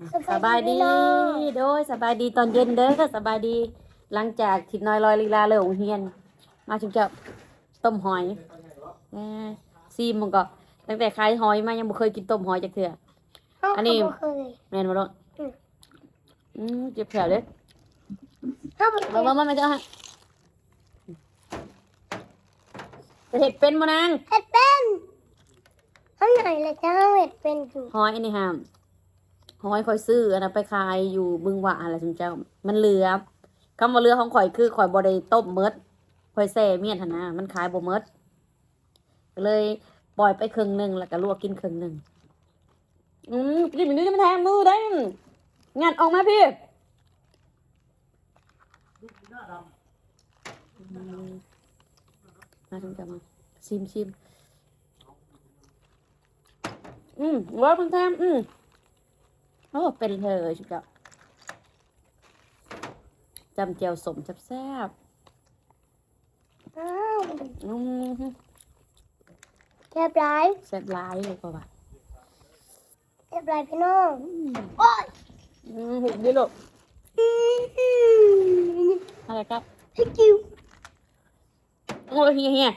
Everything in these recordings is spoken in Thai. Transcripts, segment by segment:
สบายดีโดยสบายดีตอนเย็นเด้อสบายดี หลังจากทิดน้อยลอยลีลาเลยโรงเรียน มาถึงจะต้มหอยแหน่ซีมมันก็ ตั้งแต่ขายหอยมายังบ่เคยกินต้มหอยจักเทื่ออันนี้เขาบ่เคยแม่นบ่เนาะอืมอืมเจ็บแผลเด้อเขาบ่เคมายมามามาเจ้าฮะจะเห็ดเป็นบ่นางเฮ็ดเป็นเขาไหนเลยจ้าเฮ็ดเป็นอยู่หอยอันนี้ฮะ หอยคอยซื้ออันนั้นไปขายอยู่บึงหวะอะไรสมเจ้า มันเหลือคำว่าเหลือของข่อยคือข่อยบ่ได้ต้มเมดข่อยแซ่เมียนหนนะมันขายบ่เมดก็เลยปล่อยไปครึ่งหนึ่งแล้วก็ลวกกินครึ่งหนึ่งอืมกินแบบนี้มันแทงมือได้งานออกมาพี่มาถึงจะมาชิมชิมอืมว่ามันแทงอืม โอ้เป็นเธอชุดเจ้าจำเจียวสมแซ่บอ้าวๆอืมเรียบร้อยแซ่บร้ายเลยกว่าเรียบร้อยพี่น้องอืมโอ้ยอืมหุบดิลูกอืมอะไรครับพี่กิวโอ้ยเฮียเฮีย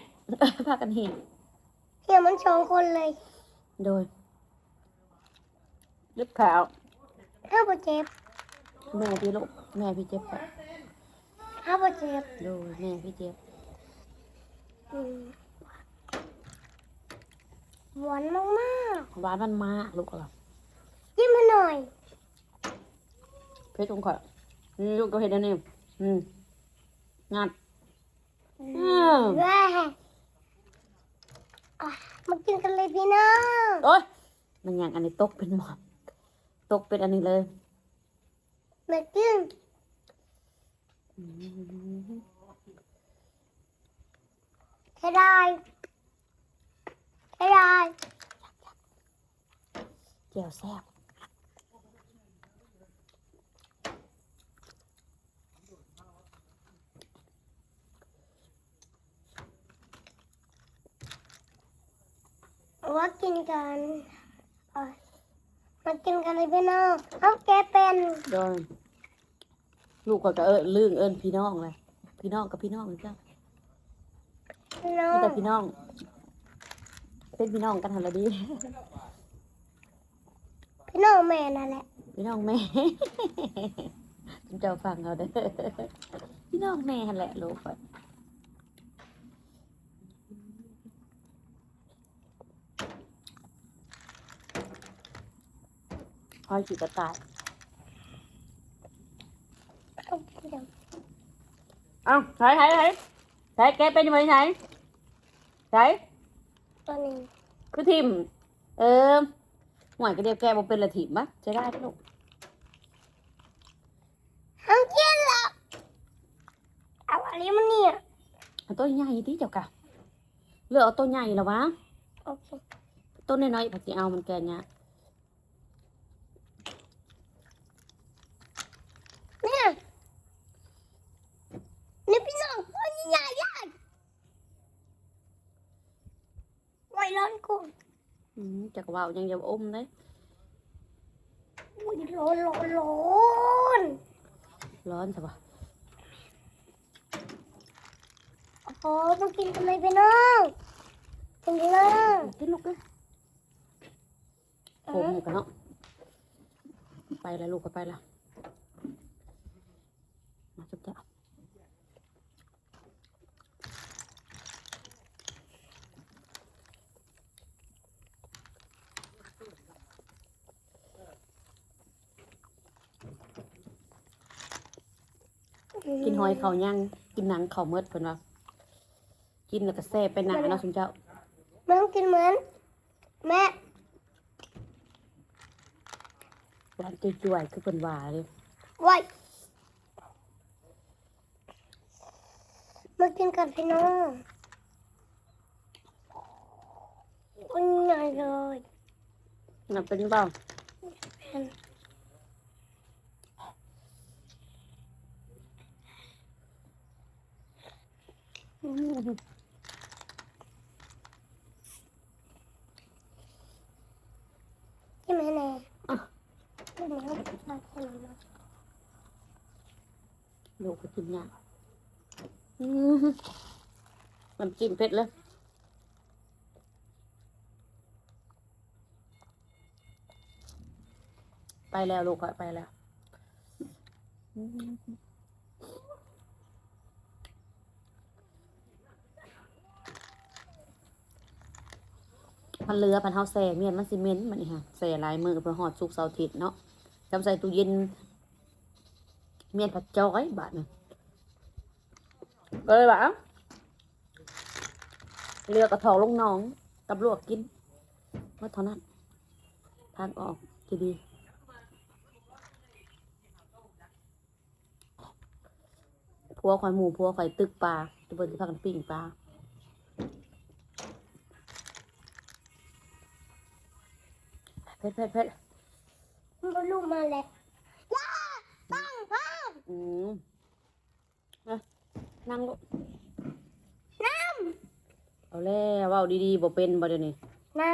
พากันเฮียเฮียมันสองคนเลยโดยลิบขาว ห้าบ่เจ็บแม่พี่ลูกแม่พี่เจ็บปะห้าบ่เจ็บโดยแม่พี่เจ็บอืมหวานมากหวานมันมากลูกเหรอๆยิ้มมาหน่อยเพชรตรงขออืมลูกก็เห็นอันนี้อืมงัด อืม แว่อะมากินกันเลยพี่น้อง โอ้ยมันยังอันนี้ตกเป็นหมอบ ตกเป็นอันนี้เลยมากินอืมแค่ได้แค่ได้เจียวแซ่บว่ากินกันอะ มากินกันเลยพี่น้องเอาแกเป็นโดยลูกก็เอิญลื่นเอิญพี่น้องเลยพี่น้องกับพี่น้องเจ้าพี่น้อมีงแต่พี่น้อง เป็นพี่น้องกันทันละดี พี่น้องแม่นั่นแหละพี่น้องแม่ คุณเจ้าฟังเขาเด้อพี่น้องแม่หั่นแหละลูกไป คอยขี่กระต่าย เอาเดี๋ยวเอ้าใช่ใช่ใช่ใช่แกเป็นยังไงไหนใช่ตัวนี้คือทิม เออหวยก็เดียวแกบอกเป็นละทิมปะจะได้ไหมลูกเอากินแล้วเอาอะไรมันเนี่ยเอาตัวใหญ่ที่เจ้ากะเลือกเอาตัวใหญ่แล้ววะโอเคต้นน้อยๆผักจีเอามันแกเนี่ยเนี่ยนี่พี่น้องตัวใหญ่ใหญ่ไว้ร้อนกูอืมจักว่าวยังจะอมเลยอุ้ยร้อนร้อนร้อนร้อนใช่ปะโอ้โหมากินกันเลยพี่น้องกินเลยกินลูกเลยผมอยู่กันเนาะไปแล้วลูกก็ไปแล้วมาจุ๊บจ้ะ กินหอยเขายังกินหนังเขาเมดเพิ่นว่ากินแล้วก็แซ่บไปหนาเนาะคุณเจ้ามันต้องกินเหมือนแม่หวานจ่วยๆคือเพิ่นว่าเลยไว้มากินกันพี่น้องอุ้ยใหญ่เลยน่ะเป็นเปล่าอืม ใช่ไหมแน่อะนี้เราแค่นั้นนะลูกก็กินยากมันจิ้มเผ็ดเลยไปแล้วลูกไปแล้ว มพันเรือพันเฮาแซ่เมียนมันซีเมนต์มันนี่ค่ะแซ่ลายมือเพื่อหอดสุกเสาร์อาทิตย์เนาะจำใส่ตู้เย็น เมียนผัดจอยบาทนึงก็เลยว่าเอ้าเรือกระทองลงน้องกับลวกกินเมื่อเท่านั้นทางออกจะดีพัวข่อยหมูพัวข่อยตึกปลาจะเบิ่งสิพากันปิ้งปลา เผ็ดเผ็ดเผ็ดมันเป็นลูกมาแล้วย่าตั้งพังอืมนะนั่งลูกน้เอาแล้วเว้าดีๆบ่เป็นบ่เดี๋ยวนี้ำน้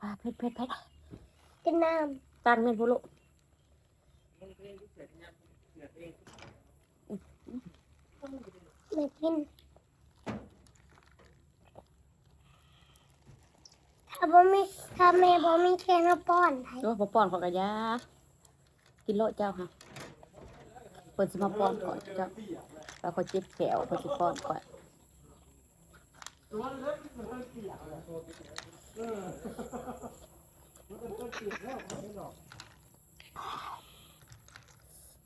อ่าเผ็ดเผ็ดเผ็ดำกินน้ตั้งเม่นพูลูกำไม่กิน ถ้าบ่มีถ้าแม่บ่มีแกงมาป้อนให้โอ้บ่ป้อนขอกระยากินโลดเจ้าค่ะเปิดสิมาป้อนก่อนเจ้าแล้วเขาเจ็บแขวเพิ่นสิป้อนก่อน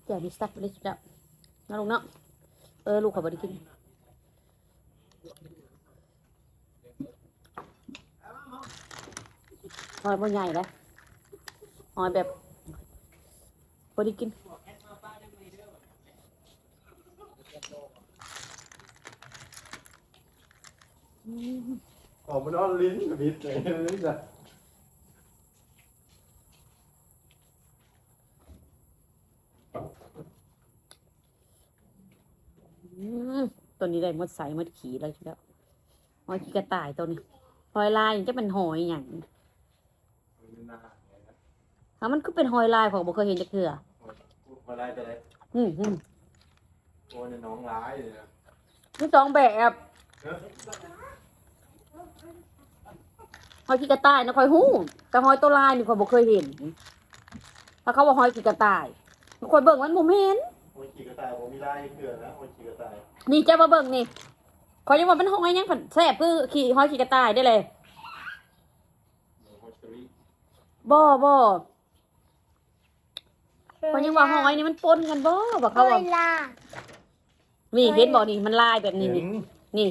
เดี๋ยวมีสตักเลยจ้ะนะลูกเนาะเออลูกเขาบ่ได้กิน หอยบ่ใหญ่เลยหอยแบบพอดีกินออกมานอนลิ้นกับบิดเลยนี่จ้ะอืมตัวนี้ได้หมดใสหมดขี่แล้วทีเดียวหอยขี้กระต่ายตัวนี้หอยลายจะเป็นหอยอย่าง อะมันก็เป็นหอยลายของบ่เคยเห็นจักเทื่อมาได้จะได้อืมอืมโอ้ยน้องร้ายเลยนะมีสองแบบหอยขี้กระต่ายนะคอยหู้แต่หอยตัวลายนี่คอยบ่เคยเห็นถ้าเขาว่าหอยขี้กระต่ายคอยเบิ่งมันบ่เห็นโอ้ยขี่กระต่ายผมมีลายเกลือนะโอ้ยขี่กระต่ายนี่เจ้ามาเบิ่งนี่คอยยังว่ามันหอยยังผันแซ่บคือขี่หอยขี่กระต่ายได้เลยโอ้ย เชอรี่บ่บ่คอยยังว่าหอยนี่มันปนกันบ่ว่าเขาเวว่าลานี่เห็นบ่นี่มันลายแบบนี้นี่นี่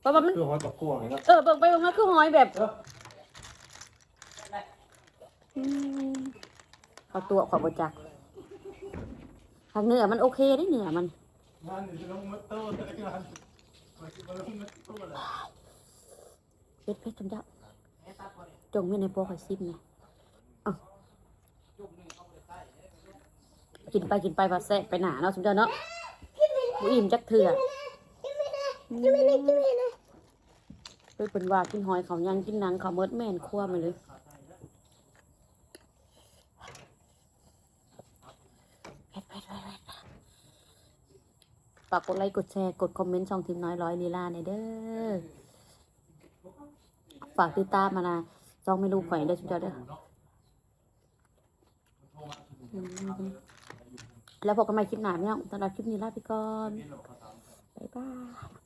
เพราะว่ามันคือหอยกับกวางนะเออเบิ่งไปเบิ่งมาคือหอยแบบมเอาตัวขอยบ่จักทางเนื้อมันโอเคได้เนื้อมันมันจะลงมัดโต้แต่ละกันมันจะลงมัดโต้ละเผ็ดเผ็ดจำเจ้าจงมีในโปรข่อยซิมไงเอา กินไปกินไปพาแซ่บไปหนาเนาะสมเจ้าเนาะบ่อิ่มจักเถื่อกินไม่ได้กินไม่ได้กินไม่ได้เพิ่นเป็นว่ากินหอยเขายังกินหนังเขาเมิดแม่นคั่วมาเลยเผ็ดเผ็ดเผ็ดเผ็ดฝากกดไลค์กดแชร์กดคอมเมนต์ช่องทีมน้อยร้อยลีลาในอยเด้อฝากติดตามมานะช่องไม่รู้ข่อยเด้อสมเจ้าเด้ออืม แล้วพบกันใหม่คลิปหน้าพี่น้องสำหรับคลิปนี้ลาไปก่อนบ๊ายบาย